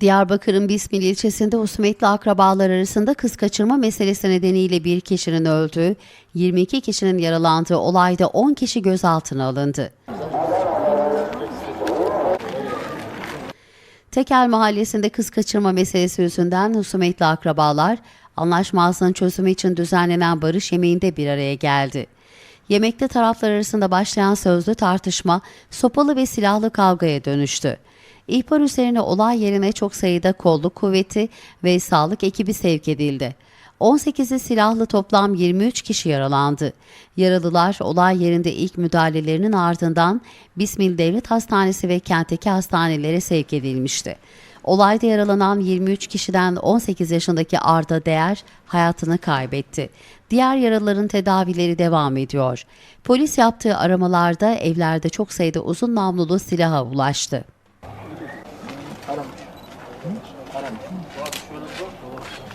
Diyarbakır'ın Bismil ilçesinde husumetli akrabalar arasında kız kaçırma meselesi nedeniyle bir kişinin öldüğü, 22 kişinin yaralandığı olayda 10 kişi gözaltına alındı. Tekel Mahallesi'nde kız kaçırma meselesi yüzünden husumetli akrabalar anlaşmazlığın çözümü için düzenlenen barış yemeğinde bir araya geldi. Yemekte taraflar arasında başlayan sözlü tartışma sopalı ve silahlı kavgaya dönüştü. İhbar üzerine olay yerine çok sayıda kolluk kuvveti ve sağlık ekibi sevk edildi. 18'i silahlı toplam 23 kişi yaralandı. Yaralılar olay yerinde ilk müdahalelerinin ardından Bismil Devlet Hastanesi ve kentteki hastanelere sevk edilmişti. Olayda yaralanan 23 kişiden 18 yaşındaki Arda Değer hayatını kaybetti. Diğer yaralıların tedavileri devam ediyor. Polis yaptığı aramalarda evlerde çok sayıda uzun namlulu silaha ulaştı. qaramang qaramang